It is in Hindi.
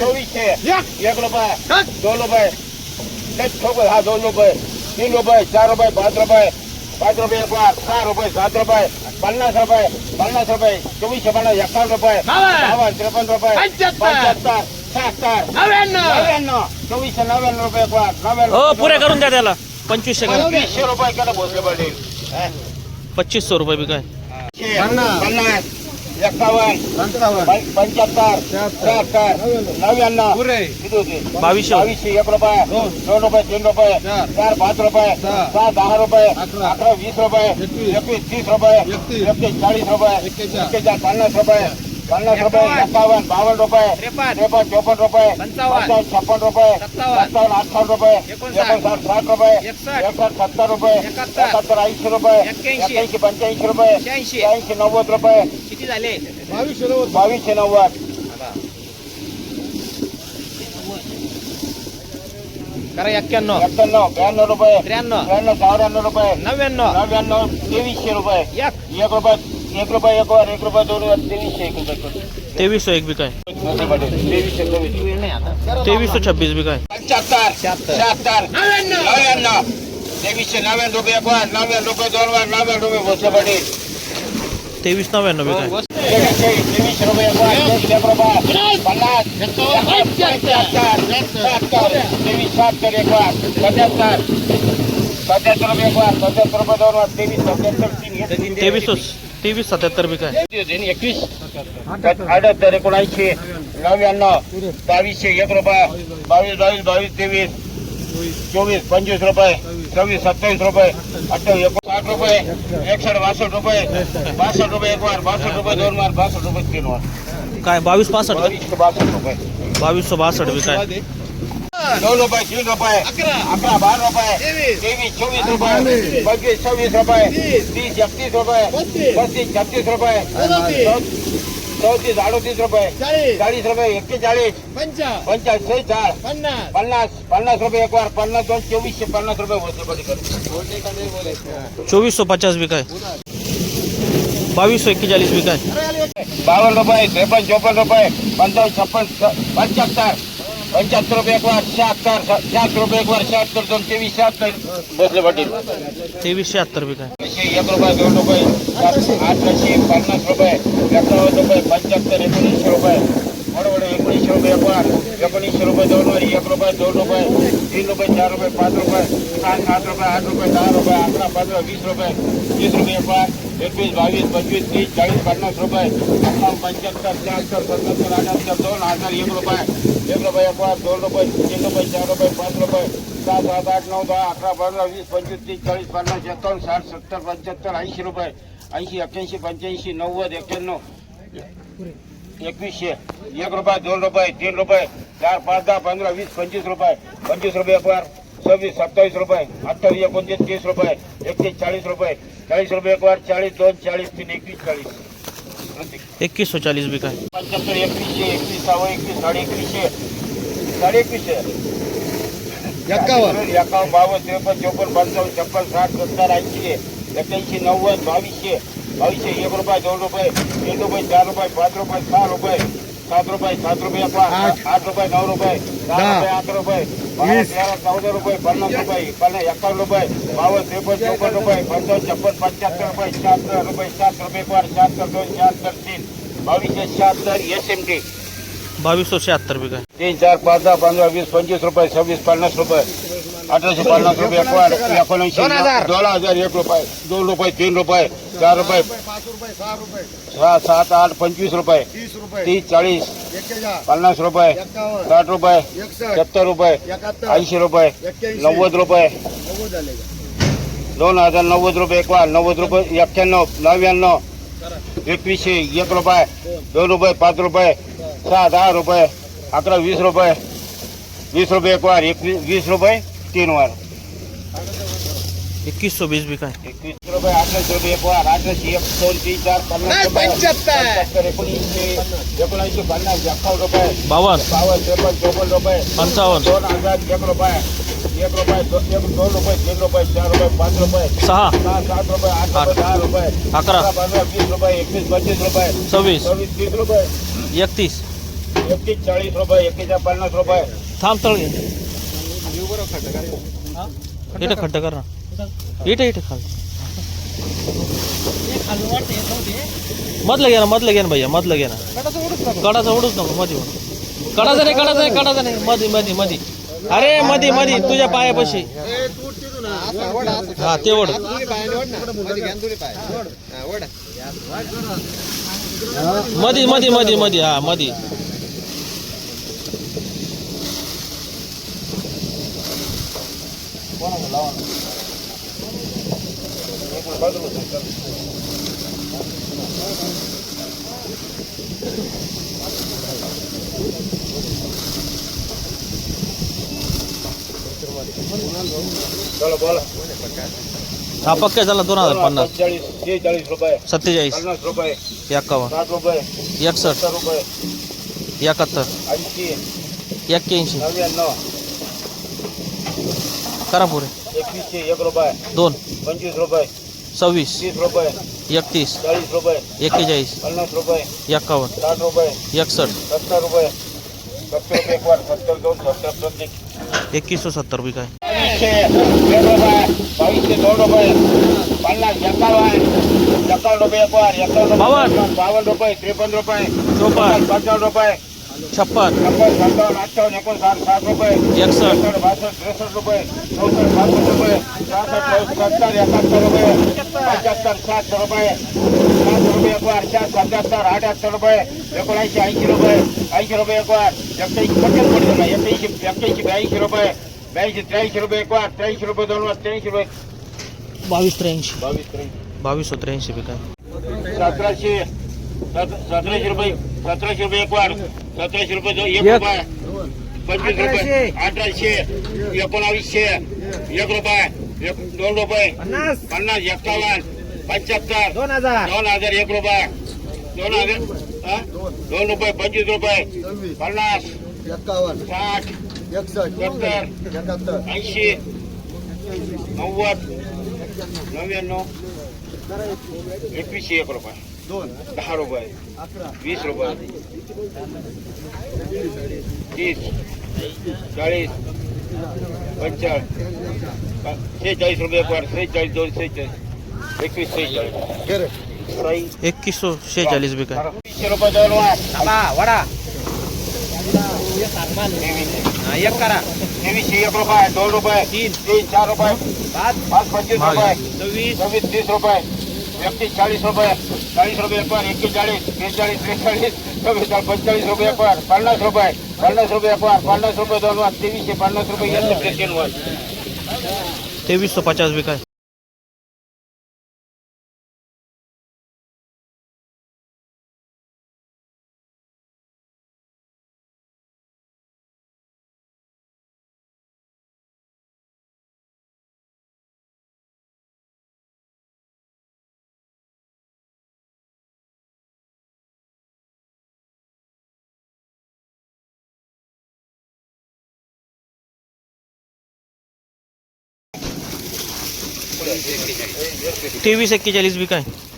चोवीसशे एक रुपये दोन रुपये एक ठोकर हा दोन रुपये तीन रुपये चार रुपये पाच रुपये पाच रुपये एक वार सहा रुपये सात रुपये पन्नास रुपये पन्नास रुपये चोवीसशे पन्नास एकावन्न रुपये बावन्न त्रेपन्न रुपये पंच्याहत्तर शहात्तर नव्याण्णव चोवीसशे नव्याण्णव रुपये एक वार नव्याण्णव हो पुरे करून द्या त्याला. पंचवीसशे पंचवीसशे रुपये केलं भोसले पाटील. पच्चीसशे रुपये बी काय? पन्नास. एकावन्न पंच्याहत्तर शहात्तर. नव्याण्णव. बावीसशे. बावीसशे एक रुपये दोन रुपये तीन रुपये चार. पाच रुपये सहा. दहा रुपये अकरा. वीस रुपये एकवीस. तीस रुपये एकतीस. चाळीस रुपये एक्केचाळीस. पन्नास रुपये पन्नास रुपये एकावन्न. बावन्न रुपये त्रेपन्न. चौपन्न रुपये पंचावन्न. छप्पन रुपये सत्तावन्न. अठ्ठावन्न रुपये एकोणसाठ. साठ रुपये एकसष्ट. सत्तर रुपये एकाहत्तर. ऐंशी रुपये एक्क्याऐंशी. पंच्याऐंशी रुपये नव्वद रुपये किती झाले? बावीसशे नव्वद. करा एक्क्याण्णव. एक्क्याण्णव ब्याण्णव रुपये. त्र्याण्णव. त्र्याण्णव चौऱ्याण्णव रुपये. नव्याण्णव. नव्याण्णव तेवीसशे रुपये. एक. एक रुपये एक रुपये एक वर एक रुपये दोन वर तेवीसशे एक रुपये. तेवीसशे एक बी काय? तेवीसशे चोवीस. तेवीसशे छब्बीस बी काय? पंच्याहत्तर. शहात्तर. नव्याण्णव. तेवीसशे नव्याण्णव रुपये एक वर नव्याण्णव रुपये दोन वर नव्याण्णव रुपये भोसले पाटील तेवीस नव्याण्णव बी काय तेवीसशे तेवीसशे रुपये एक वर तेवीसशे एक रुपये पन्नास पंच्याहत्तर शहात्तर तेवीस शहात्तर एक वर सत्याहत्तर सत्याहत्तर रुपये एक वर सत्याहत्तर रुपये दोन वर तेवीस सत्याहत्तर तीन घेतले. तेवीस तेवीस सत्याहत्तर बी काय एकवीस अठ्याहत्तर एकोणऐंशी नव्याण्णव बावीसशे एक रुपये बावीस बावीस बावीस तेवीस चोवीस पंचवीस रुपये છવ્વીસ સત્યાવીસ રૂપિયા અઠ્યાવીસ એકોસાઠ રૂપિયા એકસઠ બાસઠ રૂપિયા બાસઠ રૂપિયા એક એકવાર બાસઠ રૂપિયા દોઢ માર બાસઠ રૂપિયા ત્રણ વાર. કાંઈ બાવીસ પાસઠ બાવીસો બાસઠ રૂપિયા. બાવીસો બાસઠ વિકાય. નવ રૂપિયા ત્રીસ રૂપિયા અકરા બાર રૂપિયા ત્રેવીસ ચોવીસ રૂપિયા બત્રીસ છવ્વીસ રૂપિયા ત્રીસ એકત્રીસ રૂપિયા બત્રીસ છત્રીસ રૂપિયા पस्तीस अड़तीस रुपए चालीस चौतीस एक रुपये। चाळीस। रुपये एक्केचाळीस। पंचाळीस पन्ना पन्नास। पन्नास रुपये एक वार पन्नास दोन चोवीसशे पन्नास रुपये होते सौ पचास बी बावीस सौ एक्केचाळीस बी काय? बावन्न रुपये त्रेपन्न चोपन्न रुपये पंचावन्न छप्पन पचहत्तर पंच्याहत्तर. पंच्याहत्तर रुपये एक वर्ष शहात्तर शहात्तर रुपये एक वर्ष शहात्तर दोन तेवीस शहात्तर भोसले पाटील तेवीस शहात्तर रुपये काय? एक रुपये दोन रुपये अठराशे पन्नास रुपये एक रुपये पंच्याहत्तर एकोणीसशे रुपये। નો વેપાર વેપારની સો રૂપિયા દોઢ રૂપિયા એક રૂપિયા દોઢ રૂપિયા ત્રણ રૂપિયા, ચાર રૂપિયા, પાંચ રૂપિયા, સાત સાત રૂપિયા, આઠ રૂપિયા, દસ રૂપિયા આટલા પાંચ વીસ રૂપિયા વીસ રૂપિયા પાર એકવીસ, બાવીસ, પચીસ, ત્રીસ, ચાલીસ, પચાસ રૂપિયા આટલા પંચોતેર ત્યાસર સત્તર અઠ્યાસર દોઢ હાજર, એક રૂપિયા એક રૂપિયા પાર દોઢ રૂપિયા ત્રણ રૂપિયા, ચાર રૂપિયા, પાંચ રૂપિયા, સાત સાત, આઠ, નવ, દસ, અઠરા, પંદર, વીસ પંચવીસ ત્રીસ, ચાલીસ પચાસ છત્તર સાઠ, સત્તર, પંચોતેર, એંશી રૂપિયા, એંશી અઠ્યાસી પંચ્યાસી, નવ્વદ એક્યાણું एकवीसशे एक रुपये दोन रुपये तीन रुपये चार पाच दहा पंधरा वीस पंचवीस रुपये पंचवीस रुपये एक वार सव्वीस सत्तावीस रुपये अठ्ठावीस एकोणतीस तीस रुपये एकतीस चाळीस रुपये चाळीस रुपये एक वार चाळीस दोन चाळीस तीन एकवीस चाळीस. एकवीसशे चाळीस बी काय? पंच्याहत्तर एकवीसशे एकवीस सहावं एकवीस साडे एकवीसशे साडे एकवीसशे एकावन्न. एकावन्न बावन्न त्रेपन्न चौपन्न पंचावन्न छप्पन साठ सत्तर ऐंशी. एक्क्याऐंशी नव्वद बावीसशे बावीसशे एक रुपये दोन रुपये तीन रुपये चार रुपये पाच रुपये सहा रुपये सात रुपये सात रुपये एक वार आठ रुपये नऊ रुपये दहा रुपये अकरा रुपये बारा तेरा चौदा रुपये पन्नास रुपये पन्नास एकावन्न रुपये बावन्न त्रेपन्न चौपन्न रुपये पंचावन्न छप्पन पंच्याहत्तर रुपये शहात्तर रुपये सात रुपये एक वार शहात्तर दोन शहात्तर तीन बावीसशे शहात्तर एस एम टी बावीसशे शहात्तर बी काय तीन चार पाच दहा पंधरा वीस पंचवीस रुपये सव्वीस पन्नास रुपये अठराशे पन्नास रुपये एकोणऐंशी दोन हजार. एक रुपये दोन रुपये तीन रुपये चार रुपये. सहा सात आठ पंचवीस रुपये. तीस चाळीस पन्नास रुपये साठ रुपये सत्तर रुपये ऐंशी रुपये नव्वद रुपये. दोन हजार नव्वद रुपये एक वाढ नव्वद रुपये एक्क्याण्णव नव्याण्णव. एकवीसशे एक रुपये दोन रुपये पाच रुपये सहा दहा रुपये अकरा वीस रुपये. वीस रुपये एक वार एकवीस वीस रुपये. तीन वार। एकवीसशे वीस बी काय एकवीस रुपये अठराशे रुपये एक वार अठराशे एक दोन तीन चार पन्नास रुपये पंच्याहत्तर एकोणीसशे एकोणऐंशी पन्नास एकावन्न रुपये। बावन्न बावन्न त्रेपन्न चौपन्न रुपये। पंचावन्न दोन हज़ार एक रुपये। एक रुपये एक दोन रुपये तीन रुपये चार रुपये पाच रुपये। सहा। सहा सात रुपये आठ आठ. रुपये दहा रुपये। अकरा. पंधरा वीस रुपये एकवीस पंचवीस रुपये। सव्वीस सव्वीस तीस रुपये। एकतीस। एकतीस चाळीस रुपये एकतीस पन्नास रुपये। थांब तळ। घे इथे खड्डा कर ना. इथे इथे खाल. मधलं घे ना मधलं घे ना भैया मधलं घे ना. कडाचा ओढूच नको मध्ये ओढ. कडाचा नाही कडाचा नाही कडाचा नाही. मध्ये मध्ये मध्ये अरे मध्ये मध्ये तुझ्या पायापाशी. हा ते ओढ. मध्ये मध्ये मध्ये मध्ये हा मध्ये चलो बोला. हा पक्का झाला दोन हजार पन्नास. पंचेचाळीस शेहेचाळीस रुपये. सत्तेचाळीस. पन्नास रुपये. एक्कावन्न साठ रुपये. एकसष्ट. सत्तर रुपये. एकाहत्तर. ऐंशी. एक्क्याऐंशी. नव्याण्णव. करा पुरे. एकवीसशे एक रुपये। दोन। पंचवीस रुपये। सव्वीस। तीस रुपये। एकतीस। चाळीस रुपये। एक्केचाळीस। पन्नास रुपये। एक्कावन्न साठ रुपये। एकसष्ट। सत्तर रुपये। सत्तर रुपये एक सत्तर दोन सत्तर प्रत्येक। एकवीसशे सत्तर रुपये काय? बावीसशे एक रुपये बावीसशे दोन रुपये। पन्नास एकावन्न। एकावन्न रुपये एक वर एकावन्न बावन्न. बावन्न रुपये त्रेपन्न रुपये। चोपन्न। पंचावन्न रुपये। छप्पन। एकोणसाठ साठ रुपये त्रेसष्ट रुपये एक ऐंशी रुपये पटकन पडतो ना ब्याऐंशी रुपये ब्याऐंशी त्र्याऐंशी रुपये त्र्याऐंशी रुपये दोन वर त्र्याऐंशी रुपये बावीस त्र्याऐंशी। बावीस त्र्याऐंशी. बावीस त्र्याऐंशी रुपये काय सतराशे सतराशे रुपये सतराशे रुपये एक वर. सतराशे रुपये एक. रुपये पंचवीस रुपये अठराशे एकोणावीसशे एक रुपये एक दोन रुपये पन्नास. एक्कावन्न पंच्याहत्तर दोन हजार. दोन हजार एक रुपये दोन हजार हा? दोन रुपये पंचवीस रुपये पन्नास एक्कावन्न साठ सत्तर एकाहत्तर. ऐंशी नव्वद नव्याण्णव एकवीसशे एक रुपये. दोन. दहा रुपये. वीस रुपये. तीस. चाळीस. पंचाळीस सेहेचाळीस रुपये एक वर दोन सेहेचाळीस एकवीस रे. साई एकवीसशे शेहेचाळीस रुपये काय? वीसशे रुपये दोन वर वडा. एक करा. तेवीसशे एक रुपये दोन रुपये तीन. तीन चार रुपये पाच. पाच पंचवीस रुपये सव्वीस. सव्वीस तीस रुपये. વ્યક્તિ ચાલીસ રૂપિયા ચાલીસ રૂપિયા પર એકવીસ ચાલીસ ત્રેચાળીસ ચોવીસ, પંચાળીસ રૂપિયા પર પચાસ રૂપિયા પચાસ રૂપિયા પર પચાસ રૂપિયા ત્રેવીસ પચાસ રૂપિયા ત્રેવીસો પચાસ વિકાસ पन्नास से यांचे चालीस तेवीसशे